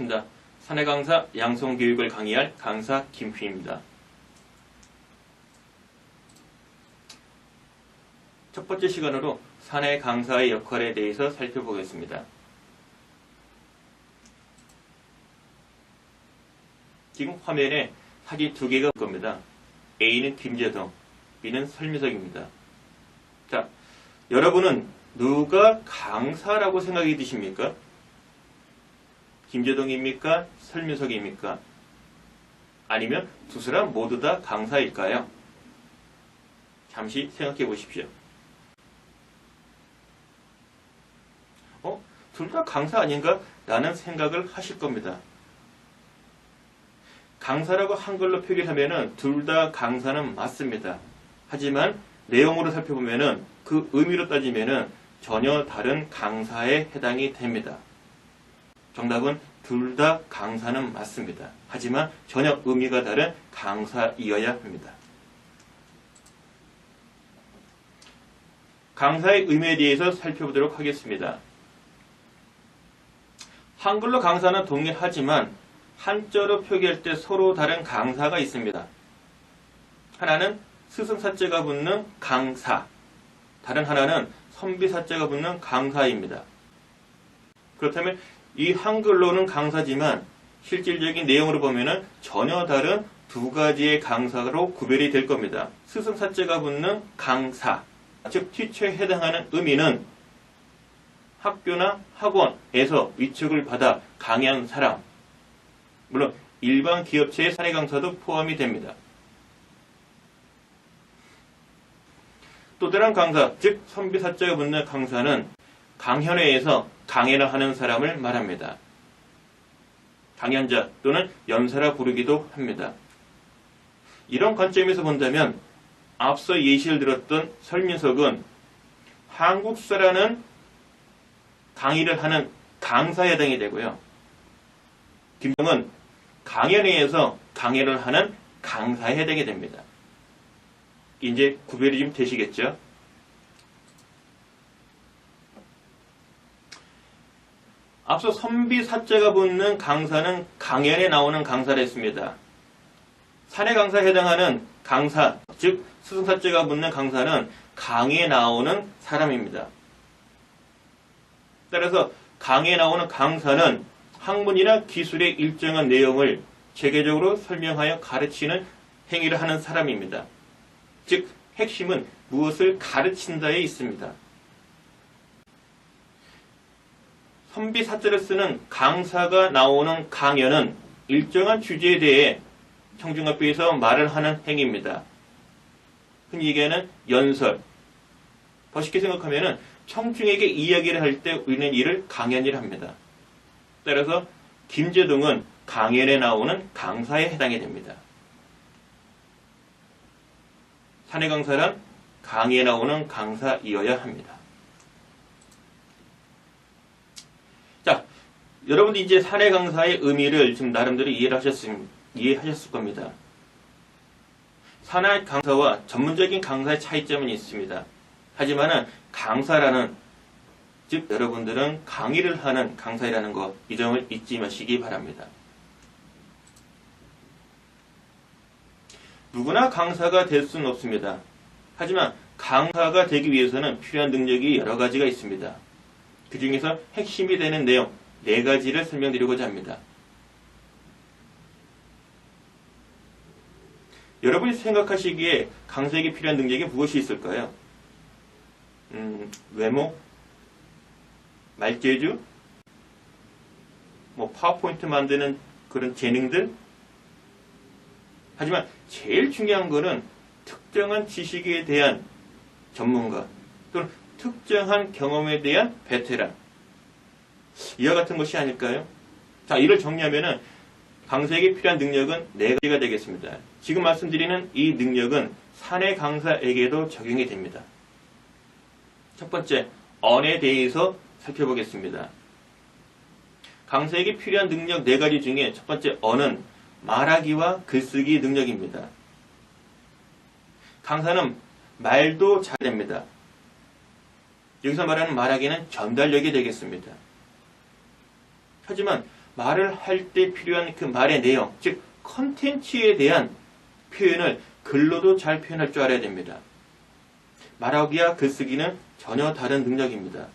반갑습니다. 사내 강사 양성 교육을 강의할 강사 김휘입니다. 첫 번째 시간으로 사내 강사의 역할에 대해서 살펴보겠습니다. 지금 화면에 사진 두 개가 올 겁니다. A는 김재동, B는 설미석입니다. 자, 여러분은 누가 강사라고 생각이 드십니까? 김재동입니까? 설미석입니까? 아니면 두 사람 모두 다 강사일까요? 잠시 생각해 보십시오. 어? 둘 다 강사 아닌가? 라는 생각을 하실 겁니다. 강사라고 한글로 표기하면은 둘다 강사는 맞습니다. 하지만 내용으로 살펴보면은 그 의미로 따지면은 전혀 다른 강사에 해당이 됩니다. 정답은 둘 다 강사는 맞습니다. 하지만 전혀 의미가 다른 강사이어야 합니다. 강사의 의미에 대해서 살펴보도록 하겠습니다. 한글로 강사는 동일하지만 한자로 표기할 때 서로 다른 강사가 있습니다. 하나는 스승사자가 붙는 강사, 다른 하나는 선비사자가 붙는 강사입니다. 그렇다면 이 한글로는 강사지만 실질적인 내용으로 보면은 전혀 다른 두 가지의 강사로 구별이 될 겁니다. 스승 사자가 붙는 강사, 즉 티처에 해당하는 의미는 학교나 학원에서 위촉을 받아 강의한 사람, 물론 일반 기업체의 사내 강사도 포함이 됩니다. 또 다른 강사, 즉 선비사자가 붙는 강사는 강연회에서 강연을 하는 사람을 말합니다. 강연자 또는 연사라 부르기도 합니다. 이런 관점에서 본다면 앞서 예시를 들었던 설민석은 한국사라는 강의를 하는 강사에 해당이 되고요. 김정은 강연회에서 강연을 하는 강사에 해당이 됩니다. 이제 구별이 좀 되시겠죠? 앞서 선비 사자가 붙는 강사는 강연에 나오는 강사를 했습니다. 사내 강사에 해당하는 강사, 즉 스승사자가 붙는 강사는 강의에 나오는 사람입니다. 따라서 강의에 나오는 강사는 학문이나 기술의 일정한 내용을 체계적으로 설명하여 가르치는 행위를 하는 사람입니다. 즉, 핵심은 무엇을 가르친다에 있습니다. 선비 사자를 쓰는 강사가 나오는 강연은 일정한 주제에 대해 청중학교에서 말을 하는 행위입니다. 흔히 얘기하는 연설. 더 쉽게 생각하면 청중에게 이야기를 할 때 우리는 이를 강연이라 합니다. 따라서 김재동은 강연에 나오는 강사에 해당이 됩니다. 사내 강사란 강의에 나오는 강사이어야 합니다. 자, 여러분들 이제 사내 강사의 의미를 지금 나름대로 이해를 하셨을, 이해하셨을 겁니다. 사내 강사와 전문적인 강사의 차이점은 있습니다. 하지만은 강사라는 즉 여러분들은 강의를 하는 강사이라는 것 이 점을 잊지 마시기 바랍니다. 누구나 강사가 될 수는 없습니다. 하지만 강사가 되기 위해서는 필요한 능력이 여러 가지가 있습니다. 그 중에서 핵심이 되는 내용 네 가지를 설명드리고자 합니다. 여러분이 생각하시기에 강사에게 필요한 능력이 무엇이 있을까요? 음, 외모, 말재주, 뭐 파워포인트 만드는 그런 재능들. 하지만 제일 중요한 거는 특정한 지식에 대한 전문가 또는 특정한 경험에 대한 베테랑. 이와 같은 것이 아닐까요? 자, 이를 정리하면은 강사에게 필요한 능력은 네 가지가 되겠습니다. 지금 말씀드리는 이 능력은 사내 강사에게도 적용이 됩니다. 첫 번째, 언에 대해서 살펴보겠습니다. 강사에게 필요한 능력 네 가지 중에 첫 번째 언은 말하기와 글쓰기 능력입니다. 강사는 말도 잘 됩니다. 여기서 말하는 말하기는 전달력이 되겠습니다. 하지만 말을 할 때 필요한 그 말의 내용, 즉 컨텐츠에 대한 표현을 글로도 잘 표현할 줄 알아야 됩니다. 말하기와 글쓰기는 전혀 다른 능력입니다.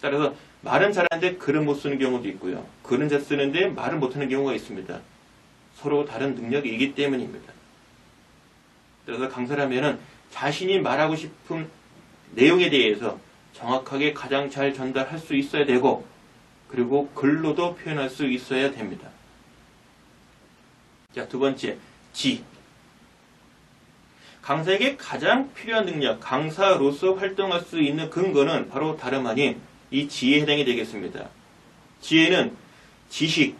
따라서 말은 잘하는데 글은 못 쓰는 경우도 있고요. 글은 잘 쓰는데 말을 못하는 경우가 있습니다. 서로 다른 능력이기 때문입니다. 그래서 강사라면은 자신이 말하고 싶은 내용에 대해서 정확하게 가장 잘 전달할 수 있어야 되고 그리고 글로도 표현할 수 있어야 됩니다. 자, 두 번째, 지. 강사에게 가장 필요한 능력, 강사로서 활동할 수 있는 근거는 바로 다름 아닌 이 지혜에 해당이 되겠습니다. 지혜는 지식,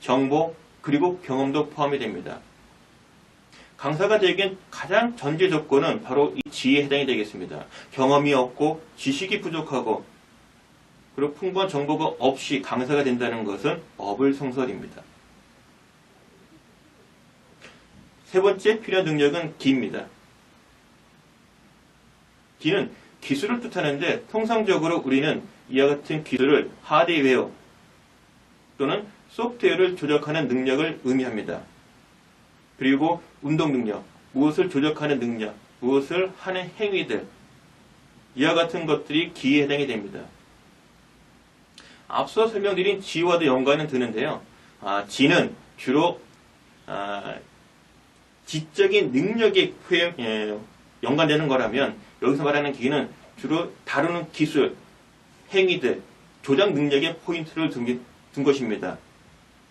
정보, 그리고 경험도 포함이 됩니다. 강사가 되기엔 가장 전제 조건은 바로 이 지혜에 해당이 되겠습니다. 경험이 없고 지식이 부족하고 그리고 풍부한 정보가 없이 강사가 된다는 것은 어불성설입니다. 세 번째 필요한 능력은 기입니다. 기는 기술을 뜻하는데 통상적으로 우리는 이와 같은 기술을 하드웨어 또는 소프트웨어를 조작하는 능력을 의미합니다. 그리고 운동 능력, 무엇을 조작하는 능력, 무엇을 하는 행위들 이와 같은 것들이 기에 해당이 됩니다. 앞서 설명드린 지와도 연관은 드는데요. 아, 지는 주로 아, 지적인 능력에 예, 연관되는 거라면 여기서 말하는 기는 주로 다루는 기술, 행위들, 조작 능력에 포인트를 둔, 둔 것입니다.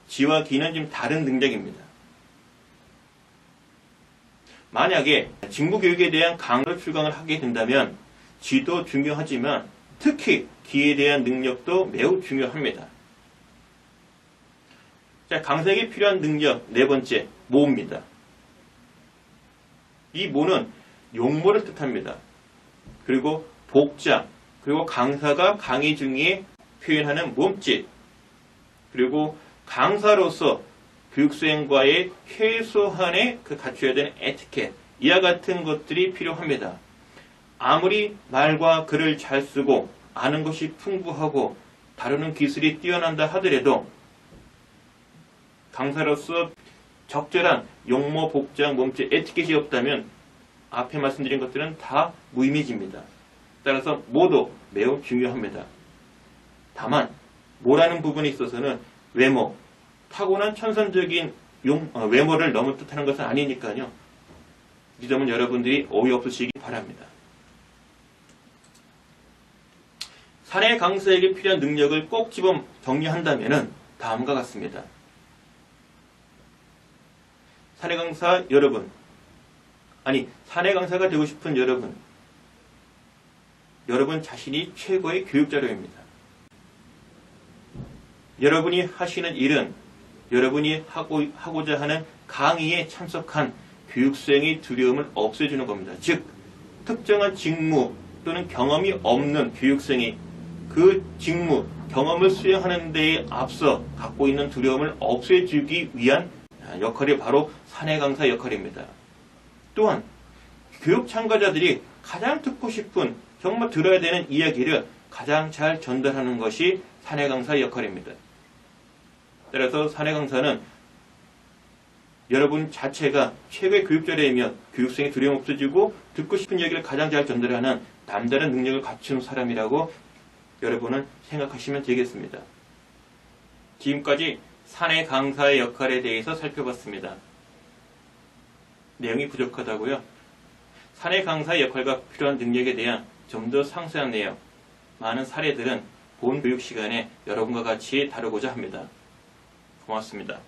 지와 기는 좀 다른 능력입니다. 만약에 직무 교육에 대한 강로 출강을 하게 된다면 지도 중요하지만 특히 기에 대한 능력도 매우 중요합니다. 자, 강사에게 필요한 능력 네 번째, 모입니다. 이 모는 용모를 뜻합니다. 그리고 복장, 그리고 강사가 강의 중에 표현하는 몸짓, 그리고 강사로서 교육수행과의 최소한의 그 갖춰야 되는 에티켓, 이와 같은 것들이 필요합니다. 아무리 말과 글을 잘 쓰고 아는 것이 풍부하고 다루는 기술이 뛰어난다 하더라도 강사로서 적절한 용모, 복장, 몸짓, 에티켓이 없다면 앞에 말씀드린 것들은 다 무의미해집니다. 따라서 모두 매우 중요합니다. 다만 뭐라는 부분에 있어서는 외모, 타고난 천선적인 용, 어, 외모를 너무 뜻하는 것은 아니니까요. 이 점은 여러분들이 오해 없으시기 바랍니다. 사내 강사에게 필요한 능력을 꼭 집어 정리한다면 다음과 같습니다. 사내 강사 여러분, 아니 사내 강사가 되고 싶은 여러분, 여러분 자신이 최고의 교육자료입니다. 여러분이 하시는 일은 여러분이 하고, 하고자 하는 강의에 참석한 교육생의 두려움을 없애주는 겁니다. 즉, 특정한 직무 또는 경험이 없는 교육생이 그 직무, 경험을 수행하는 데에 앞서 갖고 있는 두려움을 없애주기 위한 역할이 바로 사내 강사 역할입니다. 또한 교육 참가자들이 가장 듣고 싶은 정말 들어야 되는 이야기를 가장 잘 전달하는 것이 사내 강사 역할입니다. 따라서 사내 강사는 여러분 자체가 최고의 교육자료이며 교육생의 두려움 없어지고 듣고 싶은 이야기를 가장 잘 전달하는 남다른 능력을 갖춘 사람이라고 여러분은 생각하시면 되겠습니다. 지금까지 사내 강사의 역할에 대해서 살펴봤습니다. 내용이 부족하다고요? 사내 강사의 역할과 필요한 능력에 대한 좀 더 상세한 내용, 많은 사례들은 본 교육 시간에 여러분과 같이 다루고자 합니다. 고맙습니다.